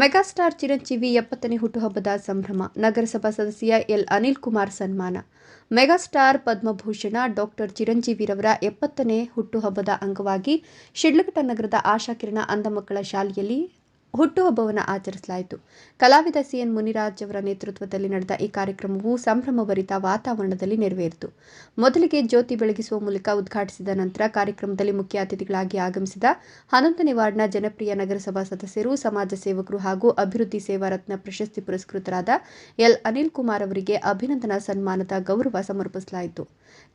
Megastar Chiranjeevi ಎಪ್ಪತ್ತನೇ ಹುಟ್ಟುಹಬ್ಬದ ಸಂಭ್ರಮ. ನಗರಸಭಾ ಸದಸ್ಯ ಎಲ್. ಅನಿಲ್ ಕುಮಾರ್ ಸನ್ಮಾನ. ಮೆಗಾಸ್ಟಾರ್ ಪದ್ಮಭೂಷಣ ಡಾಕ್ಟರ್ ಚಿರಂಜೀವಿರವರ ಎಪ್ಪತ್ತನೇ ಹುಟ್ಟುಹಬ್ಬದ ಅಂಗವಾಗಿ ಶಿಡ್ಲಘಟ್ಟ ನಗರದ ಆಶಾಕಿರಣ ಅಂಧ ಮಕ್ಕಳ ಶಾಲೆಯಲ್ಲಿ ಹುಟ್ಟುಹಬ್ಬವನ್ನು ಆಚರಿಸಲಾಯಿತು. ಕಲಾವಿದ ಸಿಎನ್ ಮುನಿರಾಜ್ ಅವರ ನೇತೃತ್ವದಲ್ಲಿ ನಡೆದ ಈ ಕಾರ್ಯಕ್ರಮವು ಸಂಭ್ರಮಭರಿತ ವಾತಾವರಣದಲ್ಲಿ ನೆರವೇರಿತು. ಮೊದಲಿಗೆ ಜ್ಯೋತಿ ಬೆಳಗಿಸುವ ಮೂಲಕ ಉದ್ಘಾಟಿಸಿದ ನಂತರ ಕಾರ್ಯಕ್ರಮದಲ್ಲಿ ಮುಖ್ಯ ಅತಿಥಿಗಳಾಗಿ ಆಗಮಿಸಿದ ಹನ್ನೊಂದನೇ ವಾರ್ಡ್ನ ಜನಪ್ರಿಯ ನಗರಸಭಾ ಸದಸ್ಯರು, ಸಮಾಜ ಸೇವಕರು ಹಾಗೂ ಅಭಿವೃದ್ಧಿ ಸೇವಾ ರತ್ನ ಪ್ರಶಸ್ತಿ ಪುರಸ್ಕೃತರಾದ ಎಲ್. ಅನಿಲ್ ಕುಮಾರ್ ಅವರಿಗೆ ಅಭಿನಂದನಾ ಸನ್ಮಾನದ ಗೌರವ ಸಮರ್ಪಿಸಲಾಯಿತು.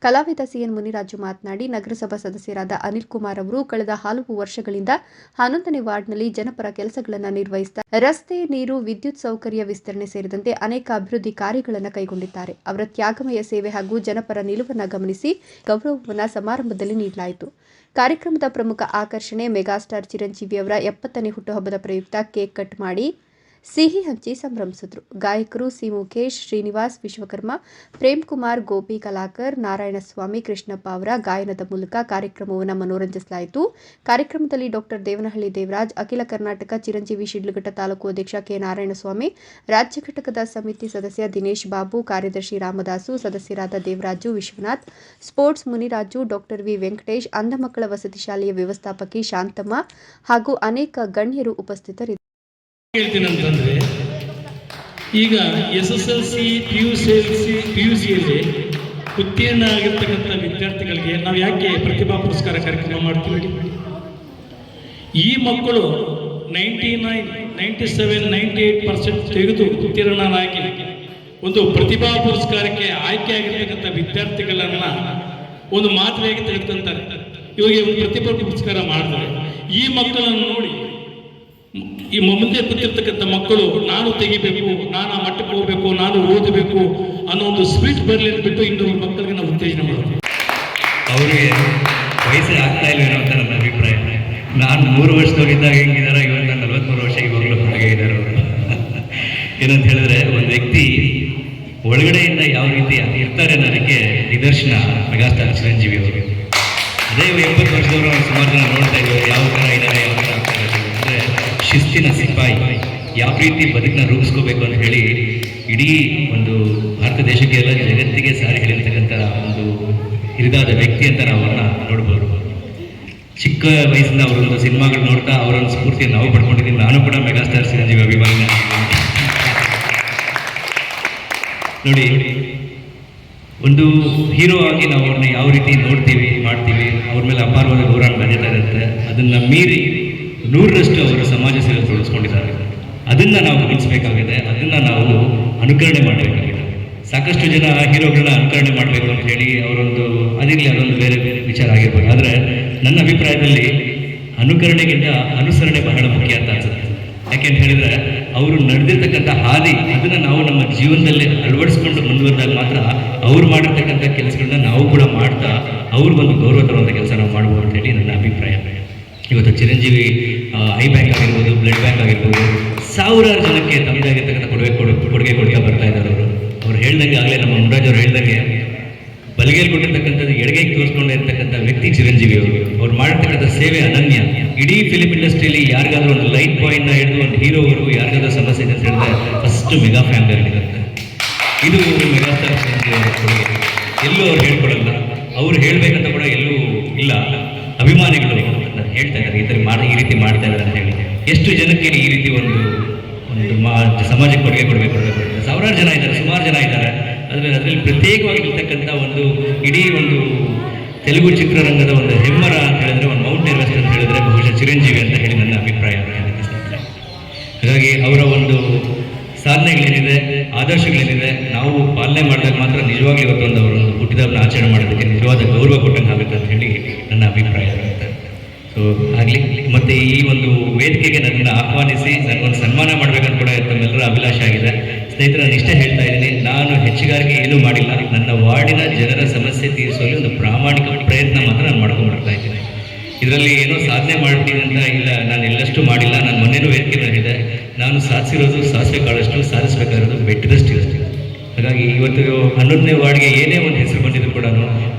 ಕಲಾವಿದ ಸಿಎನ್ ಮುನಿರಾಜು ಮಾತನಾಡಿ, ನಗರಸಭಾ ಸದಸ್ಯರಾದ ಅನಿಲ್ ಕುಮಾರ್ ಅವರು ಕಳೆದ ಹಲವು ವರ್ಷಗಳಿಂದ ಹನ್ನೊಂದನೇ ವಾರ್ಡ್ನಲ್ಲಿ ಜನಪರ ಕೆಲಸಗಳನ್ನು ನಿರ್ವಹಿಸಿದ ರಸ್ತೆ, ನೀರು, ವಿದ್ಯುತ್ ಸೌಕರ್ಯ ವಿಸ್ತರಣೆ ಸೇರಿದಂತೆ ಅನೇಕ ಅಭಿವೃದ್ಧಿ ಕಾರ್ಯಗಳನ್ನು ಕೈಗೊಂಡಿದ್ದಾರೆ. ಅವರ ತ್ಯಾಗಮಯ ಸೇವೆ ಹಾಗೂ ಜನಪರ ನಿಲುವನ್ನು ಗಮನಿಸಿ ಗೌರವವನ್ನು ಸಮಾರಂಭದಲ್ಲಿ ನೀಡಲಾಯಿತು. ಕಾರ್ಯಕ್ರಮದ ಪ್ರಮುಖ ಆಕರ್ಷಣೆ ಮೆಗಾಸ್ಟಾರ್ ಚಿರಂಜೀವಿ ಅವರ ಎಪ್ಪತ್ತನೇ ಹುಟ್ಟುಹಬ್ಬದ ಪ್ರಯುಕ್ತ ಕೇಕ್ ಕಟ್ ಮಾಡಿ ಸಿಹಿ ಹಂಚಿ ಸಂಭ್ರಮಿಸಿದ್ರು. ಗಾಯಕರು ಸಿ. ಮುಖೇಶ್ ಶ್ರೀನಿವಾಸ್, ವಿಶ್ವಕರ್ಮ, ಪ್ರೇಮ್ ಕುಮಾರ್, ಗೋಪಿ ಕಲಾಕರ್, ನಾರಾಯಣಸ್ವಾಮಿ, ಕೃಷ್ಣಪ್ಪ ಅವರ ಗಾಯನದ ಮೂಲಕ ಕಾರ್ಯಕ್ರಮವನ್ನು ಮನೋರಂಜಿಸಲಾಯಿತು. ಕಾರ್ಯಕ್ರಮದಲ್ಲಿ ಡಾಕ್ಟರ್ ದೇವನಹಳ್ಳಿ ದೇವರಾಜ್, ಅಖಿಲ ಕರ್ನಾಟಕ ಚಿರಂಜೀವಿ ಶಿಡ್ಲಘಟ್ಟ ತಾಲೂಕು ಅಧ್ಯಕ್ಷ ಕೆ. ನಾರಾಯಣಸ್ವಾಮಿ, ರಾಜ್ಯ ಘಟಕದ ಸಮಿತಿ ಸದಸ್ಯ ದಿನೇಶ್ ಬಾಬು, ಕಾರ್ಯದರ್ಶಿ ರಾಮದಾಸು, ಸದಸ್ಯರಾದ Devaraju Vishwanath, sports Muniraju doctor V. Venkatesh ಅಂಧ ಮಕ್ಕಳ ವಸತಿ ಶಾಲೆಯ ವ್ಯವಸ್ಥಾಪಕಿ ಶಾಂತಮ್ಮ ಹಾಗೂ ಅನೇಕ ಗಣ್ಯರು ಉಪಸ್ಥಿತರಿದ್ದರು. ಹೇಳ್ತೀನಿ ಅಂತಂದ್ರೆ, ಈಗ S S L C P U C L C P U ಸಿಯಲ್ಲಿ ಉತ್ತೀರ್ಣ ಆಗಿರ್ತಕ್ಕಂಥ ವಿದ್ಯಾರ್ಥಿಗಳಿಗೆ ನಾವು ಯಾಕೆ ಪ್ರತಿಭಾ ಪುರಸ್ಕಾರ ಕಾರ್ಯಕ್ರಮ ಮಾಡ್ತೀವಿ ಈ ಮಕ್ಕಳು ninety nine, ninety seven, ninety eight percent ತೆಗೆದು ಉತ್ತೀರ್ಣರಾಗಿ ಒಂದು ಪ್ರತಿಭಾ ಪುರಸ್ಕಾರಕ್ಕೆ ಆಯ್ಕೆ ಆಗಿರ್ತಕ್ಕಂಥ ವಿದ್ಯಾರ್ಥಿಗಳನ್ನ ಒಂದು ಮಾತ್ರೆಯಾಗಿ ತೆಗೆದುಕೊಂತಾರೆ. ಇವಾಗ ಪ್ರತಿಭಾ ಪುರಸ್ಕಾರ ಮಾಡಿದ್ರೆ ಈ ಮಕ್ಕಳನ್ನು ನೋಡಿ ಈ ಮುಂದೆ ಕೂತಿರ್ತಕ್ಕಂಥ ಮಕ್ಕಳು, ನಾನು ತೆಗಿಬೇಕು, ನಾನು ಆ ಮಟ್ಟಕ್ಕೆ ಹೋಗ್ಬೇಕು, ನಾನು ಓದಬೇಕು ಅನ್ನೋ ಒಂದು ಸ್ಪೀಟ್ ಬರಲಿ ಬಿಟ್ಟು ಇನ್ನೊಬ್ಬ ಮಕ್ಕಳಿಗೆ ನಾವು ಉತ್ತೇಜನ ಮಾಡ್ತೀವಿ. ಅವರಿಗೆ ವಯಸ್ಸೇ ಆಗ್ತಾ ಇಲ್ಲ ಅಂತ ನನ್ನ ಅಭಿಪ್ರಾಯ. ನಾನು ಮೂರು ವರ್ಷದವರಿದ್ದಾಗ ಹೆಂಗಿದ್ದಾರೆ ಇವಾಗ ನಲವತ್ಮೂರು ವರ್ಷ ಇವಾಗಲೂ ಹಾಗೆ ಇದ್ದಾರೆ ಅವರು. ಏನಂತ ಹೇಳಿದ್ರೆ, ಒಂದು ವ್ಯಕ್ತಿ ಒಳಗಡೆಯಿಂದ ಯಾವ ರೀತಿ ಇರ್ತಾರೆ ನನಗೆ ನಿದರ್ಶನ ಮೆಗಾಸ್ಟಾರ್ ಚಿರಂಜೀವಿ ಅವರು. ಅದೇ ಎಪ್ಪತ್ತು ವರ್ಷದವರು ಸುಮಾರು ಜನ ನೋಡ್ತಾ ಯಾವ ಥರ ಇದ್ದಾರೆ ಶಿಸ್ತಿನ ಸಿಪಾಯಿ. ಯಾವ ರೀತಿ ಬದುಕನ್ನ ರೂಪಿಸ್ಕೋಬೇಕು ಅಂತ ಹೇಳಿ ಇಡೀ ಒಂದು ಭಾರತ ದೇಶಕ್ಕೆ ಎಲ್ಲ ಜಗತ್ತಿಗೆ ಸಾರಿ ಹೇಳಿರ್ತಕ್ಕಂಥ ಒಂದು ಹಿರಿದಾದ ವ್ಯಕ್ತಿ ಅಂತ ನಾವು ಅವ್ರನ್ನ ನೋಡ್ಬೋದು. ಚಿಕ್ಕ ವಯಸ್ಸಿನ ಅವರೊಂದು ಸಿನಿಮಾಗಳು ನೋಡ್ತಾ ಅವರೊಂದು ಸ್ಫೂರ್ತಿಯನ್ನು ನಾವು ಪಡ್ಕೊಂಡಿದ್ದೀನಿ ನಾನು ಕೂಡ ಮೆಗಾಸ್ಟಾರ್ ಚಿರಂಜೀವಿ ಅಭಿಮಾನಿ ನೋಡಿ, ಒಂದು ಹೀರೋ ಆಗಿ ನಾವು ಅವ್ರನ್ನ ಯಾವ ರೀತಿ ನೋಡ್ತೀವಿ, ಮಾಡ್ತೀವಿ, ಅವ್ರ ಮೇಲೆ ಅಪಾರವಾದ ಗೌರವ ಬಂದಿದ್ದಾರೆ ಇರುತ್ತೆ. ಅದನ್ನ ಮೀರಿ ನೂರರಷ್ಟು ಅವರು ಸಮಾಜ ಸೇವೆ ತೊಡಗಿಸ್ಕೊಂಡಿದ್ದಾರೆ. ಅದನ್ನ ನಾವು ಗಮನಿಸಬೇಕಾಗಿದೆ, ಅದನ್ನ ನಾವು ಅನುಕರಣೆ ಮಾಡಬೇಕಾಗಿದೆ. ಸಾಕಷ್ಟು ಜನ ಹೀರೋಗಳನ್ನ ಅನುಕರಣೆ ಮಾಡಬೇಕು ಅಂತ ಹೇಳಿ ಅವರೊಂದು, ಅದಿರಲಿ ಅದೊಂದು ಬೇರೆ ಬೇರೆ ವಿಚಾರ ಆಗಿರ್ಬೋದು. ಆದರೆ ನನ್ನ ಅಭಿಪ್ರಾಯದಲ್ಲಿ ಅನುಕರಣೆಗಿಂತ ಅನುಸರಣೆ ಬಹಳ ಮುಖ್ಯ ಅಂತ ಅನ್ಸುತ್ತೆ. ಯಾಕೆ ಅಂತ ಹೇಳಿದ್ರೆ, ಅವರು ನಡೆದಿರ್ತಕ್ಕಂಥ ಹಾದಿ, ಅದನ್ನ ನಾವು ನಮ್ಮ ಜೀವನದಲ್ಲಿ ಅಳವಡಿಸ್ಕೊಂಡು ಮುಂದುವರೆದಾಗ ಮಾತ್ರ ಅವ್ರು ಮಾಡಿರ್ತಕ್ಕಂಥ ಕೆಲಸಗಳನ್ನ ನಾವು ಕೂಡ ಮಾಡ್ತಾ ಅವ್ರಿಗೊಂದು ಗೌರವ ತರುವಂಥ ಕೆಲಸ ನಾವು ಅಂತ ಹೇಳಿ ನನ್ನ ಅಭಿಪ್ರಾಯ. ಇವತ್ತು ಚಿರಂಜೀವಿ ಐ ಬ್ಯಾಂಕ್ ಆಗಿರ್ಬೋದು, ಬ್ಲಡ್ ಬ್ಯಾಂಕ್ ಆಗಿರ್ಬೋದು, ಸಾವಿರಾರು ಜನಕ್ಕೆ ತಮ್ಮದಾಗಿರ್ತಕ್ಕಂಥ ಕೊಡುಗೆ ಕೊಡು, ಕೊಡುಗೆ ಕೊಡ್ತಾ ಬರ್ತಾ ಇದ್ದಾರೆ ಅವರು. ಅವ್ರು ಹೇಳ್ದಂಗೆ ಆಗಲೇ, ನಮ್ಮ ಮುರಾಜ್ ಅವ್ರು ಹೇಳ್ದಂಗೆ ಬಲಿಗೆಯಲ್ಲಿ ಕೊಟ್ಟಿರ್ತಕ್ಕಂಥದ್ದು, ಎಡಗೈಗೆ ತೋರಿಸ್ಕೊಂಡು ಇರ್ತಕ್ಕಂಥ ವ್ಯಕ್ತಿ ಚಿರಂಜೀವಿ ಅವರು. ಅವ್ರು ಮಾಡಿರ್ತಕ್ಕಂಥ ಸೇವೆ ಅನನ್ಯ. ಇಡೀ ಫಿಲಿಮ್ ಇಂಡಸ್ಟ್ರಿಯಲ್ಲಿ ಯಾರಿಗಾದ್ರೂ ಒಂದು ಲೈಟ್ ಪಾಯಿಂಟ್ ಹಿಡಿದು ಒಂದು ಹೀರೋವರೆಗೂ ಯಾರಿಗಾದ್ರೂ ಸಮಸ್ಯೆ ಅಂತ ಹೇಳಿದ್ರೆ ಫಸ್ಟ್ ಮೆಗಾ ಫ್ಯಾಮಿಲಿ ಇರುತ್ತೆ ಇದು ಮೆಗಾಸ್ಟಾರ್ ಚಿರಂಜೀವಿ ಅವರ ಕೊಡುಗೆ. ಎಲ್ಲೂ ಅವ್ರು ಹೇಳ್ಕೊಡಲ್ಲ. ಅವ್ರು ಹೇಳಬೇಕಂತ ಕೂಡ ಎಲ್ಲೂ ಇಲ್ಲ. ಅಭಿಮಾನಿಗಳು. ಹೇಳ್ತಾ ಇದ್ದಾರೆ, ಈ ಮಾಡಿ, ಈ ರೀತಿ ಮಾಡ್ತಾ ಇದ್ದಾರೆ ಅಂತ ಹೇಳಿ ಎಷ್ಟು ಜನಕ್ಕೆ ಈ ರೀತಿ ಒಂದು ಒಂದು ಮಾ, ಸಮಾಜಕ್ಕೆ ಕೊಡುಗೆ ಕೊಡಬೇಕು ಕೊಡಬೇಕು. ಸಾವಿರಾರು ಜನ ಇದ್ದಾರೆ, ಸುಮಾರು ಜನ ಇದ್ದಾರೆ ಅದರಲ್ಲಿ ಅದರಲ್ಲಿ ಪ್ರತ್ಯೇಕವಾಗಿ ಇರ್ತಕ್ಕಂಥ ಒಂದು ಇಡೀ ಒಂದು ತೆಲುಗು ಚಿತ್ರರಂಗದ ಒಂದು ಹೆಮ್ಮರ ಅಂತ ಹೇಳಿದ್ರೆ, ಒಂದು ಮೌಂಟ್ ಎವರೆಸ್ಟ್ ಅಂತ ಹೇಳಿದ್ರೆ ಬಹುಶಃ ಚಿರಂಜೀವಿ ಅಂತ ಹೇಳಿ ನನ್ನ ಅಭಿಪ್ರಾಯ. ಹಾಗಾಗಿ ಅವರ ಒಂದು ಸಾಧನೆಗಳೇನಿದೆ, ಆದರ್ಶಗಳೇನಿದೆ, ನಾವು ಪಾಲನೆ ಮಾಡಿದಾಗ ಮಾತ್ರ ನಿಜವಾಗ್ಲೂ ಇವತ್ತೊಂದು ಅವರು ಹುಟ್ಟಿದವ್ರನ್ನ ಮತ್ತೆ ಈ ಒಂದು ವೇದಿಕೆಗೆ ನನ್ನನ್ನು ಆಹ್ವಾನಿಸಿ ನನ್ನ ಸನ್ಮಾನ ಮಾಡಬೇಕಂತ ಕೂಡ ತಮ್ಮೆಲ್ಲರ ಅಭಿಲಾಷೆ ಆಗಿದೆ. ಸ್ನೇಹಿತರ ಇಷ್ಟೇ ಹೇಳ್ತಾ ಇದ್ದೀನಿ, ನಾನು ಹೆಚ್ಚಿಗಾಗಿ ಏನೂ ಮಾಡಿಲ್ಲ. ನನ್ನ ವಾರ್ಡಿನ ಜನರ ಸಮಸ್ಯೆ ತೀರಿಸುವಲ್ಲಿ ಒಂದು ಪ್ರಾಮಾಣಿಕ ಪ್ರಯತ್ನ ಮಾತ್ರ ನಾನು ಮಾಡ್ಕೊಂಡು ಬರ್ತಾ ಇದ್ದೀನಿ. ಇದರಲ್ಲಿ ಏನೋ ಸಾಧನೆ ಮಾಡ್ತೀನಿ ಅಂತ ಇಲ್ಲ, ನಾನು ಎಲ್ಲಷ್ಟು ಮಾಡಿಲ್ಲ. ನಾನು ಮೊನ್ನೆನೂ ವೇದಿಕೆ ಹೇಳಿದೆ ನಾನು ಸಾಧಿಸಿರೋದು ಸಾಸಿವೆ ಕಾಳಷ್ಟು ಸಾಧಿಸಬೇಕಾಗಿರೋದು ಬೆಟ್ಟದಷ್ಟು ಇರುತ್ತೆ ಹಾಗಾಗಿ ಇವತ್ತು ಹನ್ನೊಂದನೇ ವಾರ್ಡ್ಗೆ ಏನೇ ಒಂದು ಹೆಸರು ಬಂದಿದ್ರು ಕೂಡ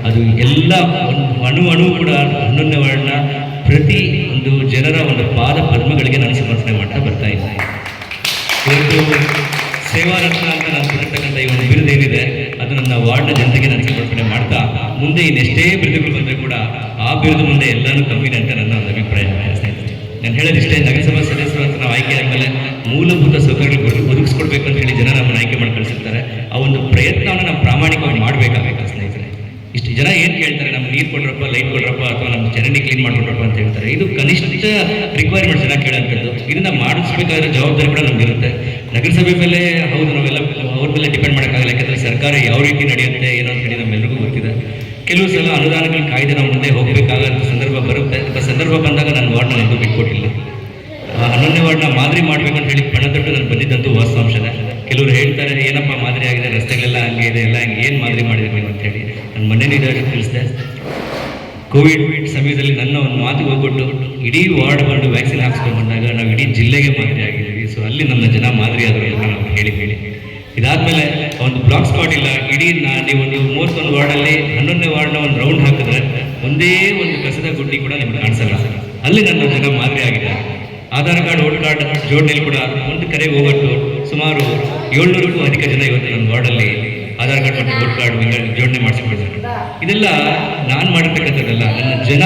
ಅದು ಎಲ್ಲ ಅಣು ಅಣು ಕೂಡ ಹನ್ನೊಂದನೇ ವಾರ್ಡ್ನ ಪ್ರತಿ ಒಂದು ಜನರ ಒಂದು ಪಾದ ಪದ್ಮಗಳಿಗೆ ನಾನು ಸಮರ್ಪಣೆ ಮಾಡ್ತಾ ಬರ್ತಾ ಇದ್ದೆ ಇವತ್ತು ಅಂತ ನಾನು ಕೊಟ್ಟಿರ್ತಕ್ಕಂಥ ಈ ಒಂದು ಬಿರುದು ಏನಿದೆ, ಅದು ನನ್ನ ವಾರ್ಡ್ನ ಜನತೆಗೆ ನಾನು ಸಮರ್ಪಣೆ ಮಾಡ್ತಾ, ಮುಂದೆ ಇನ್ನೆಷ್ಟೇ ಬಿರುದುಗಳು ಬಂದರೆ ಕೂಡ ಆ ಬಿರುದು ಮುಂದೆ ಎಲ್ಲಾನು ಕಮ್ಮಿ ಅಂತ ನನ್ನ ಒಂದು ಅಭಿಪ್ರಾಯ. ನಾನು ಹೇಳೋದಿಷ್ಟೇ ನಗರಸಭಾ ಸದಸ್ಯರು ಅಂತ ನಾವು ಆಯ್ಕೆ ಆದಮೇಲೆ ಮೂಲಭೂತ ಸೌಕರ್ಯಗಳು ಒದಗಿ- ಒದಗಿಸ್ಕೊಡ್ಬೇಕು ಅಂತ ಹೇಳಿ ಜನ ನಮ್ಮನ್ನು ಆಯ್ಕೆ ಮಾಡಿ ಕಳಿಸಿರ್ತಾರೆ. ಆ ಒಂದು ಪ್ರಯತ್ನವನ್ನು ನಾವು ಪ್ರಾಮಾಣಿಕವಾಗಿ ಮಾಡಬೇಕಾಗಬೇಕು ಸ್ನೇಹಿತರೆ ಇಷ್ಟು ಜನ ಏನು ಕೇಳ್ತಾರೆ, ನಮ್ಗೆ ನೀರು ಕೊಡ್ರಪ್ಪ ಲೈಟ್ ಕೊಡ್ರಪ್ಪ ಅಥವಾ ನಮ್ಮ ಚರಂಡಿ ಕ್ಲೀನ್ ಮಾಡ್ಕೊಡ್ರಪ್ಪ ಅಂತ ಹೇಳ್ತಾರೆ. ಇದು ಕನಿಷ್ಠ ರಿಕ್ವೈರ್ಮೆಂಟ್ಸ್ ಜನ ಕೇಳೋಂಥದ್ದು. ಇದನ್ನ ಮಾಡಿಸ್ಬೇಕಾದ್ರೆ ಜವಾಬ್ದಾರಿ ಕೂಡ ನಮ್ಗೆ ಇರುತ್ತೆ. ನಗರಸಭೆ ಮೇಲೆ ಹೌದು, ನಾವೆಲ್ಲ ಅವ್ರ ಮೇಲೆ ಡಿಪೆಂಡ್ ಮಾಡೋಕ್ಕಾಗಲ್ಲ. ಯಾಕಂದರೆ ಸರ್ಕಾರ ಯಾವ ರೀತಿ ನಡೆಯುತ್ತೆ, ಏನೋ ಅಂತ ಹೇಳಿ ನಮ್ಮೆಲ್ಲರಿಗೂ ಗೊತ್ತಿದೆ. ಕೆಲವು ಸಲ ಅನುದಾನಗಳ ಕಾಯ್ದೆ ನಾವು ಮುಂದೆ ಹೋಗಬೇಕಾಗಂಥ ಸಂದರ್ಭ ಬರುತ್ತೆ. ಆ ಸಂದರ್ಭ ಬಂದಾಗ ನಾನು ವಾರ್ಡ್ನ ಎಂದು ಬಿಟ್ಕೊಟ್ಟಿಲ್ಲ. ಅನನ್ಯ ವಾರ್ಡ್ನ ಮಾದರಿ ಮಾಡ್ಬೇಕು ಅಂತ ಹೇಳಿ ಪಣ ತೊಟ್ಟು ನಾನು ಬಂದಿದ್ದಂತೂ ವಾಸ್ತವಾಂಶನೇ. ಕೆಲವರು ಹೇಳ್ತಾರೆ, ಏನಪ್ಪ ಮಾದರಿ ಆಗಿದೆ, ರಸ್ತೆಗಳೆಲ್ಲ ಹಂಗೆ ಇದೆ, ಎಲ್ಲ ಹಂಗೆ, ಏನು ಮಾದರಿ ಮಾಡಿದ್ರು ಅಂತ ಹೇಳಿ. ನಾನು ಮೊನ್ನೆ ಇದ್ದಾರೆ ತಿಳಿಸಿದೆ, ಕೋವಿಡ್ ಸಮಯದಲ್ಲಿ ನನ್ನ ಒಂದು ಮಾತು ಹೋಗ್ಬಿಟ್ಟು ಇಡೀ ವಾರ್ಡ್ ಮಾಡಿ ವ್ಯಾಕ್ಸಿನ್ ಹಾಕ್ಸ್ಕೊಂಡು ಬಂದಾಗ ನಾವು ಇಡೀ ಜಿಲ್ಲೆಗೆ ಮಾದರಿ ಆಗಿದ್ದೀವಿ. ಸೊ ಅಲ್ಲಿ ನನ್ನ ಜನ ಮಾದರಿ ಆದರು ಅಂತ ನಾವು ಹೇಳಿ ಹೇಳಿ. ಇದಾದಮೇಲೆ ಒಂದು ಬ್ಲಾಕ್ ಸ್ಪಾಟ್ ಇಲ್ಲ, ಇಡೀ ನಾ ನೀವೊಂದು ಮೂವತ್ತೊಂದು ವಾರ್ಡಲ್ಲಿ ಹನ್ನೊಂದನೇ ವಾರ್ಡ್ನ ಒಂದು ರೌಂಡ್ ಹಾಕಿದ್ರೆ ಒಂದೇ ಒಂದು ಕಸದ ಗುಡ್ಡಿ ಕೂಡ ನಿಮ್ಗೆ ಕಾಣಿಸಲ್ಲ. ಅಲ್ಲಿ ನನ್ನ ಜನ ಮಾದರಿ ಆಗಿದೆ ಆಧಾರ್ ಕಾರ್ಡ್ ವೋಟ್ ಕಾರ್ಡ್ ಜೋಡಣೆಯಲ್ಲಿ ಕೂಡ ಒಂದು ಕರೆಗೆ ಹೋಗಟ್ಟು ಸುಮಾರು ಏಳ್ನೂರಕ್ಕೂ ಅಧಿಕ ಜನ ಇವತ್ತು ನನ್ನ ವಾರ್ಡಲ್ಲಿ ಆಧಾರ್ ಕಾರ್ಡ್ ಮತ್ತು ವೋಟ್ ಕಾರ್ಡ್ ಜೋಡಣೆ ಮಾಡಿಸ್ಕೊಳ್ತಾರೆ. ಇದೆಲ್ಲ ನಾನು ಮಾಡಿರ್ತಕ್ಕಂಥದ್ದಲ್ಲ ನನ್ನ ಜನ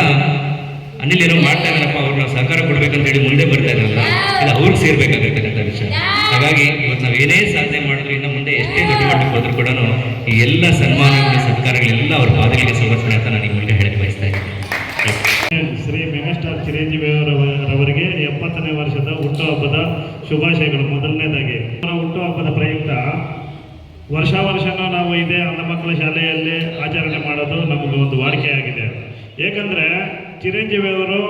ಅನಿಲ್ ಏನೋ ಮಾಡ್ತಾ ಇದ್ದಾರಪ್ಪ, ಅವ್ರನ್ನ ಸಹಕಾರ ಕೊಡ್ಬೇಕಂತ ಹೇಳಿ ಮುಂದೆ ಬರ್ತಾ ಇದ್ದಾರಲ್ಲ ಇದು ಅವ್ರಿಗೆ ಸೇರ್ಬೇಕಾಗಿರ್ತಕ್ಕಂಥ ವಿಷಯ. ಹಾಗಾಗಿ ಇವತ್ತು ನಾವು ಏನೇ ಸಾಧನೆ ಮಾಡಿದ್ರು, ಇನ್ನು ಮುಂದೆ ಎಷ್ಟೇ ದೊಡ್ಡ ಮಟ್ಟಕ್ಕೆ ಹೋದ್ರು ಕೂಡ ಈ ಎಲ್ಲ ಸನ್ಮಾನಗಳು, ಸತ್ಕಾರಗಳೆಲ್ಲ ಅವ್ರ ಪಾದಗಳಿಗೆ ಸಮರ್ಪಣೆ ಅಂತ ನಾನು ಮುಂದೆ ಹೇಳಿ ಹೇಳಕ್ಕೆ ಬಯಸ್ತಾ ಇದ್ದೀನಿ. ಶ್ರೀ ಮೆಗಾಸ್ಟಾರ್ ಚಿರಂಜೀವಿ ಅವರವರಿಗೆ ರವರಿಗೆ ಎಪ್ಪತ್ತನೇ ವರ್ಷದ ಹುಟ್ಟುಹಬ್ಬದ ಶುಭಾಶಯಗಳು. ಮೊದಲನೇದಾಗಿ, ಅವರ ಹುಟ್ಟುಹಬ್ಬದ ಪ್ರಯುಕ್ತ ವರ್ಷ ವರ್ಷನೂ ನಾವು ಇದೇ ಅಂಧಮಕ್ಕಳ ಶಾಲೆಯಲ್ಲಿ ಆಚರಣೆ ಮಾಡೋದು ನಮಗೆ ಒಂದು ವಾಡಿಕೆಯಾಗಿದೆ. ಏಕೆಂದರೆ ಚಿರಂಜೀವಿ ಅವರು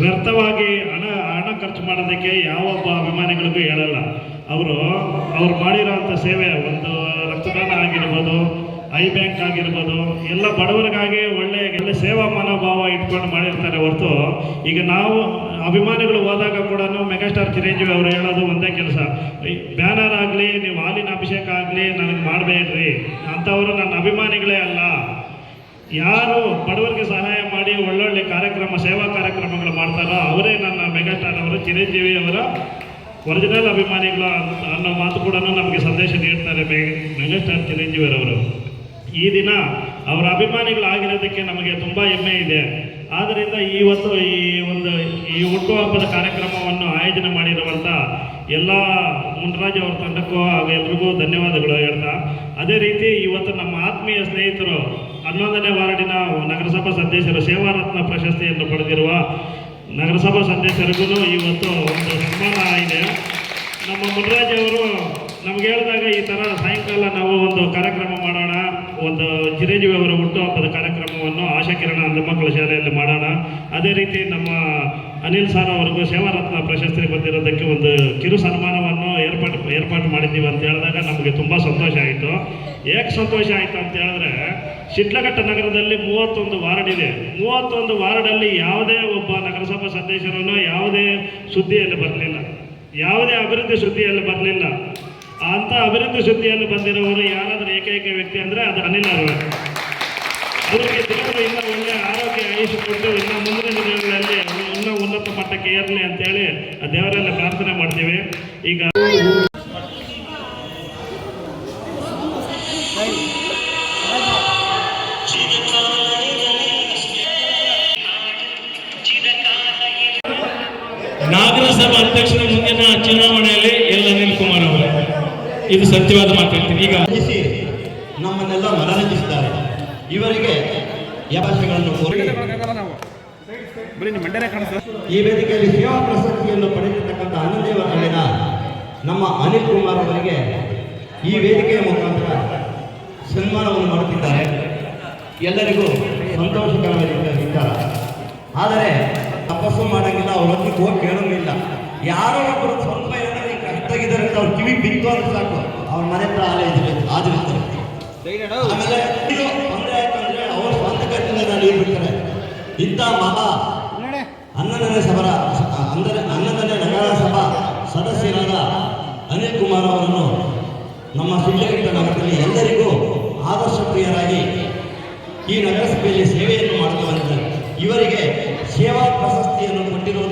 ವ್ಯರ್ಥವಾಗಿ ಹಣ ಹಣ ಖರ್ಚು ಮಾಡೋದಕ್ಕೆ ಯಾವೊಬ್ಬ ಅಭಿಮಾನಿಗಳಿಗೂ ಹೇಳಲ್ಲ. ಅವರು ಅವ್ರು ಮಾಡಿರೋಂಥ ಸೇವೆ ಒಂದು ರಕ್ತದಾನ ಆಗಿರ್ಬೋದು ಐ ಬ್ಯಾಂಕ್ ಆಗಿರ್ಬೋದು, ಎಲ್ಲ ಬಡವರಿಗಾಗಿ ಒಳ್ಳೆ ಎಲ್ಲ ಸೇವಾ ಮನೋಭಾವ ಇಟ್ಕೊಂಡು ಮಾಡಿರ್ತಾರೆ ಹೊರತು, ಈಗ ನಾವು ಅಭಿಮಾನಿಗಳು ಹೋದಾಗ ಕೂಡ ಮೆಗಾಸ್ಟಾರ್ ಚಿರಂಜೀವಿ ಅವರು ಹೇಳೋದು ಒಂದೇ ಕೆಲಸ. ಬ್ಯಾನರ್ ಆಗಲಿ, ನೀವು ಹಾಲಿನ ಅಭಿಷೇಕ ಆಗಲಿ, ನನಗೆ ಮಾಡಬೇಡ್ರಿ. ಅಂಥವರು ನನ್ನ ಅಭಿಮಾನಿಗಳೇ ಅಲ್ಲ. ಯಾರು ಬಡವರಿಗೆ ಸಹಾಯ ಮಾಡಿ ಒಳ್ಳೊಳ್ಳೆ ಕಾರ್ಯಕ್ರಮ, ಸೇವಾ ಕಾರ್ಯಕ್ರಮಗಳು ಮಾಡ್ತಾರೋ ಅವರೇ ನನ್ನ ಮೆಗಾಸ್ಟಾರ್ ಅವರು, ಚಿರಂಜೀವಿ ಅವರ ಒರಿಜಿನಲ್ ಅಭಿಮಾನಿಗಳು ಅನ್ನೋ ಮಾತು ಕೂಡ ನಮಗೆ ಸಂದೇಶ ನೀಡ್ತಾರೆ ಮೆಗಾಸ್ಟಾರ್ ಚಿರಂಜೀವಿರವರು ಈ ದಿನ ಅವರ ಅಭಿಮಾನಿಗಳಾಗಿರೋದಕ್ಕೆ ನಮಗೆ ತುಂಬ ಹೆಮ್ಮೆ ಇದೆ. ಆದ್ದರಿಂದ ಇವತ್ತು ಈ ಒಂದು ಈ ಹುಟ್ಟುಹಬ್ಬದ ಕಾರ್ಯಕ್ರಮವನ್ನು ಆಯೋಜನೆ ಮಾಡಿರುವಂಥ ಎಲ್ಲ ಮುನ್ರಾಜ್ ಅವರ ತಂಡಕ್ಕೂ ಹಾಗೂ ಎಲ್ರಿಗೂ ಧನ್ಯವಾದಗಳು ಹೇಳ್ತಾ. ಅದೇ ರೀತಿ ಇವತ್ತು ನಮ್ಮ ಆತ್ಮೀಯ ಸ್ನೇಹಿತರು ಹನ್ನೊಂದನೇ ವಾರ್ಡಿನ ನಗರಸಭಾ ಸದಸ್ಯರು ಸೇವಾರತ್ನ ಪ್ರಶಸ್ತಿಯನ್ನು ಪಡೆದಿರುವ ನಗರಸಭಾ ಸದಸ್ಯರಿಗೂ ಇವತ್ತು ಒಂದು ಸನ್ಮಾನ ಇದೆ ನಮ್ಮ ಮುನ್ರಾಜ್ ಅವರು ನಮ್ಗೆ ಹೇಳಿದಾಗ ಈ ಥರ ಸಾಯಂಕಾಲ ನಾವು ಒಂದು ಕಾರ್ಯಕ್ರಮ ಮಾಡೋಣ. ಒಂದು ಚಿರಂಜೀವಿ ಅವರ ಹುಟ್ಟುಹಬ್ಬದ ಕಾರ್ಯಕ್ರಮವನ್ನು ಆಶಾಕಿರಣ ಅಂಧಮಕ್ಕಳ ಶಾಲೆಯಲ್ಲಿ ಮಾಡೋಣ. ಅದೇ ರೀತಿ ನಮ್ಮ ಅನಿಲ್ ಸರ್ ಅವರಿಗೂ ಸೇವಾರತ್ನ ಪ್ರಶಸ್ತಿ ಬಂದಿರೋದಕ್ಕೆ ಒಂದು ಕಿರು ಸನ್ಮಾನವನ್ನು ಏರ್ಪಾಟ್, ಏರ್ಪಾಟು ಮಾಡಿದ್ದೀವಿ ಅಂತ ಹೇಳಿದಾಗ ನಮಗೆ ತುಂಬ ಸಂತೋಷ ಆಯಿತು. ಏಕೆ ಸಂತೋಷ ಆಯಿತು ಅಂತ ಹೇಳಿದ್ರೆ ಶಿಡ್ಲಘಟ್ಟ ನಗರದಲ್ಲಿ ಮೂವತ್ತೊಂದು ವಾರ್ಡ್ ಇದೆ ಮೂವತ್ತೊಂದು ವಾರ್ಡಲ್ಲಿ ಯಾವುದೇ ಒಬ್ಬ ನಗರಸಭಾ ಸದಸ್ಯರನ್ನು ಯಾವುದೇ ಸುದ್ದಿಯಲ್ಲಿ ಬರಲಿಲ್ಲ. ಯಾವುದೇ ಅಭಿವೃದ್ಧಿ ಸುದ್ದಿಯಲ್ಲಿ ಬರಲಿಲ್ಲ. ಅಂತ ಅಭಿವೃದ್ಧಿ ಸುದ್ದಿಯಲ್ಲಿ ಬಂದಿರೋರು ಯಾರಾದರೂ ಏಕೈಕ ವ್ಯಕ್ತಿ ಅಂದರೆ ಅದು ಅನಿಲ್ ಅವರು. ಅವರಿಗೆ ದೇವರು ಇನ್ನೂ ಒಳ್ಳೆ ಆರೋಗ್ಯ ಆಯುಷ್ ಕೊಟ್ಟು ಇನ್ನು ಮುಂದಿನ ದಿನಗಳಲ್ಲಿ ಇನ್ನೂ ಉನ್ನತ ಮಟ್ಟಕ್ಕೆ ಏರಲಿ ಅಂತೇಳಿ ದೇವರಲ್ಲಿ ಪ್ರಾರ್ಥನೆ ಮಾಡ್ತೀವಿ. ಈಗ ನಾಗರಸಭಾ ಅಧ್ಯಕ್ಷರ ಮುಂದಿನ ಚುನಾವಣೆಯಲ್ಲಿ ಎಲ್ ಅನಿಲ್ ಕುಮಾರ್ ಅವರೇ ಇದು ಸತ್ಯವಾದ ಮಾತು ಹೇಳ್ತೀನಿ. ಈಗ ನಮ್ಮನ್ನೆಲ್ಲ ಮನರಂಜಿಸಿದ್ದಾರೆ. ಇವರಿಗೆ ಯಾಶಗಳನ್ನು ಈ ವೇದಿಕೆಯಲ್ಲಿ ಸೇವಾ ಪ್ರಶಸ್ತಿಯನ್ನು ಪಡೆದಿರ್ತಕ್ಕಂಥ ಹನ್ನೊಂದೇ ವರ್ಷದಲ್ಲಿನ ನಮ್ಮ ಅನಿಲ್ ಕುಮಾರ್ ಅವರಿಗೆ ಈ ವೇದಿಕೆಯ ಮುಖಾಂತರ ಸನ್ಮಾನವನ್ನು ಮಾಡುತ್ತಿದ್ದಾರೆ. ಎಲ್ಲರಿಗೂ ಸಂತೋಷಕರವಾದ ವಿಚಾರ. ಆದರೆ ತಪಸ್ಸು ಮಾಡಂಗಿಲ್ಲ, ಅವ್ರ ಹೊತ್ತಿಗೆ ಹೋಗಿ ಕೇಳೋಂಗಿಲ್ಲ. ಯಾರೋ ಒಬ್ಬರು ಸ್ವಲ್ಪ ಕಷ್ಟ ಅಂತ ಅವ್ರು ಕಿವಿ ಬಿತ್ತು ಅಂತ ಸಾಕು. ಅವ್ರ ಮನೆ ಹತ್ರ ಆಲೆ ಇದ್ರೆ ಹಾಜರಿರ್ತಾರೆ ಆಮೇಲೆ ಇದು ತೊಂದರೆ ಆಯ್ತು ಅಂದ್ರೆ ಅವ್ರ ಸ್ವಂತ ನೀರು ಬಿಡ್ತಾರೆ. ಇಂಥ ಮಹಾ ಹನ್ನೊಂದನೇ ಸಭರ ಅಂದರೆ ಹನ್ನೊಂದನೇ ನಗರಸಭಾ ಸದಸ್ಯರಾದ ಅನಿಲ್ ಕುಮಾರ್ ಅವರನ್ನು ನಮ್ಮ ಶಿಡ್ಲಘಟ್ಟ ನಗರದಲ್ಲಿ ಎಲ್ಲರಿಗೂ ಆದರ್ಶ ಪ್ರಿಯರಾಗಿ ಈ ನಗರಸಭೆಯಲ್ಲಿ ಸೇವೆಯನ್ನು ಮಾಡ್ತಾ ಬಂದಿದ್ದಾರೆ ಇವರಿಗೆ ಸೇವಾ ಪ್ರಶಸ್ತಿಯನ್ನು ಕೊಟ್ಟಿರುವುದು